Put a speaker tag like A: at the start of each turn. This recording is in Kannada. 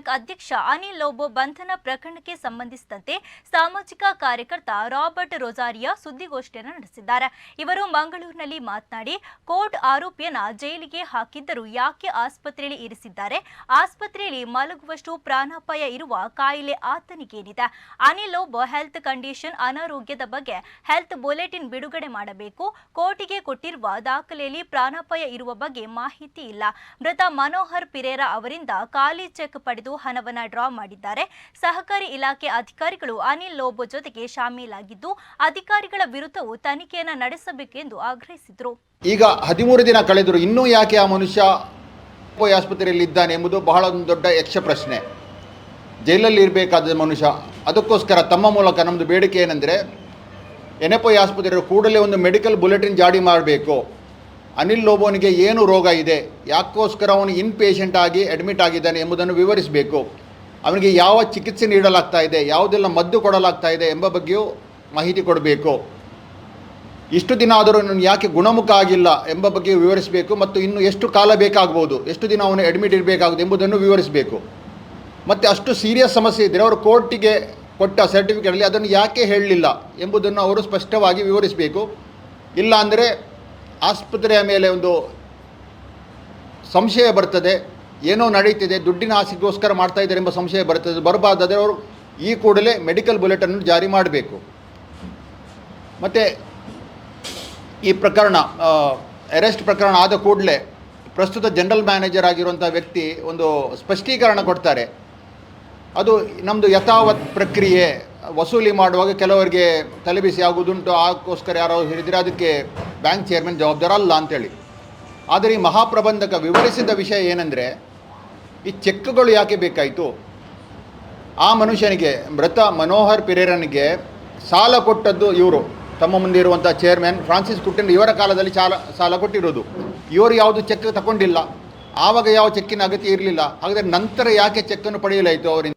A: ಬ್ಯಾಂಕ್ ಅಧ್ಯಕ್ಷ ಅನಿಲ್ ಲೋಬೋ ಬಂಧನ ಪ್ರಕರಣಕ್ಕೆ ಸಂಬಂಧಿಸಿದಂತೆ ಸಾಮಾಜಿಕ ಕಾರ್ಯಕರ್ತ ರಾಬರ್ಟ್ ರೊಜಾರಿಯಾ ಸುದ್ದಿಗೋಷ್ಠಿಯನ್ನು ನಡೆಸಿದ್ದಾರೆ. ಇವರು ಮಂಗಳೂರಿನಲ್ಲಿ ಮಾತನಾಡಿ, ಕೋರ್ಟ್ ಆರೋಪಿಯನ್ನ ಜೈಲಿಗೆ ಹಾಕಿದ್ದರೂ ಯಾಕೆ ಆಸ್ಪತ್ರೆಯಲ್ಲಿ ಇರಿಸಿದ್ದಾರೆ? ಆಸ್ಪತ್ರೆಯಲ್ಲಿ ಮಲಗುವಷ್ಟು ಪ್ರಾಣಾಪಾಯ ಇರುವ ಕಾಯಿಲೆ ಆತನಿಗೇನಿದೆ? ಅನಿಲ್ ಲೋಬೋ ಹೆಲ್ತ್ ಕಂಡೀಷನ್ ಅನಾರೋಗ್ಯದ ಬಗ್ಗೆ ಹೆಲ್ತ್ ಬುಲೆಟಿನ್ ಬಿಡುಗಡೆ ಮಾಡಬೇಕು. ಕೋರ್ಟಿಗೆ ಕೊಟ್ಟಿರುವ ದಾಖಲೆಯಲ್ಲಿ ಪ್ರಾಣಾಪಾಯ ಇರುವ ಬಗ್ಗೆ ಮಾಹಿತಿ ಇಲ್ಲ. ಮೃತ ಮನೋಹರ್ ಪಿರೇರಾ ಅವರಿಂದ ಖಾಲಿ ಚೆಕ್ ಪಡೆದು ಹಣವನ್ನ ಡ್ರಾ ಮಾಡಿದ್ದಾರೆ. ಸಹಕಾರಿ ಇಲಾಖೆ ಅಧಿಕಾರಿಗಳು ಅನಿಲ್ ಲೋಬೋ ಜೊತೆಗೆ ಶಾಮೀಲಾಗಿದ್ದು, ಅಧಿಕಾರಿಗಳ ವಿರುದ್ಧವೂ ತನಿಖೆಯನ್ನ ನಡೆಸಬೇಕೆಂದು ಆಗ್ರಹಿಸಿದರು.
B: ಈಗ ಹದಿಮೂರು ದಿನ ಕಳೆದರು ಇನ್ನೂ ಯಾಕೆ ಆ ಮನುಷ್ಯ ಆಸ್ಪತ್ರೆಯಲ್ಲಿ ಇದ್ದಾನೆ ಎಂಬುದು ಬಹಳ ಒಂದು ದೊಡ್ಡ ಯಕ್ಷ ಪ್ರಶ್ನೆ. ಜೈಲಲ್ಲಿ ಇರಬೇಕಾದ ಮನುಷ್ಯ, ಅದಕ್ಕೋಸ್ಕರ ತಮ್ಮ ಮೂಲಕ ನಮ್ಮದು ಬೇಡಿಕೆ ಏನೆಂದರೆ, ಎನೆಪೋಯ್ ಆಸ್ಪತ್ರೆ ಕೂಡಲೇ ಒಂದು ಮೆಡಿಕಲ್ ಬುಲೆಟಿನ್ ಜಾರಿ ಮಾಡಬೇಕು. ಅನಿಲ್ ಲೋಬೋನಿಗೆ ಏನು ರೋಗ ಇದೆ? ಯಾಕೋಸ್ಕರ ಅವನು ಇನ್ ಪೇಷಂಟ್ ಆಗಿ ಅಡ್ಮಿಟ್ ಆಗಿದ್ದಾನೆ ಎಂಬುದನ್ನು ವಿವರಿಸಬೇಕು. ಅವನಿಗೆ ಯಾವ ಚಿಕಿತ್ಸೆ ನೀಡಲಾಗ್ತಾ ಇದೆ, ಯಾವುದೆಲ್ಲ ಮದ್ದು ಕೊಡಲಾಗ್ತಾ ಇದೆ ಎಂಬ ಬಗ್ಗೆಯೂ ಮಾಹಿತಿ ಕೊಡಬೇಕು. ಇಷ್ಟು ದಿನ ಆದರೂ ನಾನು ಯಾಕೆ ಗುಣಮುಖ ಆಗಿಲ್ಲ ಎಂಬ ಬಗ್ಗೆ ವಿವರಿಸಬೇಕು ಮತ್ತು ಇನ್ನು ಎಷ್ಟು ಕಾಲ ಬೇಕಾಗ್ಬೋದು, ಎಷ್ಟು ದಿನ ಅವನು ಅಡ್ಮಿಟ್ ಇರಬೇಕಾಗುತ್ತೆ ಎಂಬುದನ್ನು ವಿವರಿಸಬೇಕು. ಮತ್ತು ಅಷ್ಟು ಸೀರಿಯಸ್ ಸಮಸ್ಯೆ ಇದ್ದರೆ ಅವರು ಕೋರ್ಟಿಗೆ ಕೊಟ್ಟ ಸರ್ಟಿಫಿಕೇಟಲ್ಲಿ ಅದನ್ನು ಯಾಕೆ ಹೇಳಲಿಲ್ಲ ಎಂಬುದನ್ನು ಅವರು ಸ್ಪಷ್ಟವಾಗಿ ವಿವರಿಸಬೇಕು. ಇಲ್ಲ ಅಂದರೆ ಆಸ್ಪತ್ರೆಯ ಮೇಲೆ ಒಂದು ಸಂಶಯ ಬರ್ತದೆ, ಏನೋ ನಡೀತಿದೆ ದುಡ್ಡಿನ ಆಸೆಗೋಸ್ಕರ ಮಾಡ್ತಾ ಇದ್ದಾರೆ ಎಂಬ ಸಂಶಯ ಬರ್ತದೆ. ಬರಬಾರ್ದಾದರೆ ಅವರು ಈ ಕೂಡಲೇ ಮೆಡಿಕಲ್ ಬುಲೆಟನ್ನು ಜಾರಿ ಮಾಡಬೇಕು. ಮತ್ತು ಈ ಪ್ರಕರಣ ಅರೆಸ್ಟ್ ಪ್ರಕರಣ ಆದ ಕೂಡಲೇ ಪ್ರಸ್ತುತ ಜನರಲ್ ಮ್ಯಾನೇಜರ್ ಆಗಿರುವಂಥ ವ್ಯಕ್ತಿ ಒಂದು ಸ್ಪಷ್ಟೀಕರಣ ಕೊಡ್ತಾರೆ. ಅದು ನಮ್ಮದು ಯಥಾವತ್ ಪ್ರಕ್ರಿಯೆ ವಸೂಲಿ ಮಾಡುವಾಗ ಕೆಲವರಿಗೆ ತಲೆಬಿಸಿ ಆಗುವುದುಂಟು, ಅದಕ್ಕೋಸ್ಕರ ಯಾರೋ ಹೇಳಿದರೆ ಅದಕ್ಕೆ ಬ್ಯಾಂಕ್ ಚೇರ್ಮನ್ ಜವಾಬ್ದಾರ ಅಲ್ಲ ಅಂತೇಳಿ. ಆದರೆ ಈ ಮಹಾಪ್ರಬಂಧಕ ವಿವರಿಸಿದ ವಿಷಯ ಏನಂದರೆ, ಈ ಚೆಕ್ಗಳು ಯಾಕೆ ಬೇಕಾಯಿತು? ಆ ಮನುಷ್ಯನಿಗೆ, ಮೃತ ಮನೋಹರ್ ಪಿರೇರನಿಗೆ ಸಾಲ ಕೊಟ್ಟದ್ದು ಇವರು. ತಮ್ಮ ಮುಂದೆ ಇರುವಂಥ ಚೇರ್ಮನ್ ಫ್ರಾನ್ಸಿಸ್ ಕುಟ್ಟಿನ್ ಇವರ ಕಾಲದಲ್ಲಿ ಸಾಲ ಸಾಲ ಕೊಟ್ಟಿರೋದು. ಇವರು ಯಾವುದು ಚೆಕ್ ತಗೊಂಡಿಲ್ಲ. ಆವಾಗ ಯಾವ ಚೆಕ್ಕಿನ ಅಗತ್ಯ ಇರಲಿಲ್ಲ. ಹಾಗಾದರೆ ನಂತರ ಯಾಕೆ ಚೆಕ್ಕನ್ನು ಪಡೆಯಲಾಯಿತು ಅವರಿಂದ?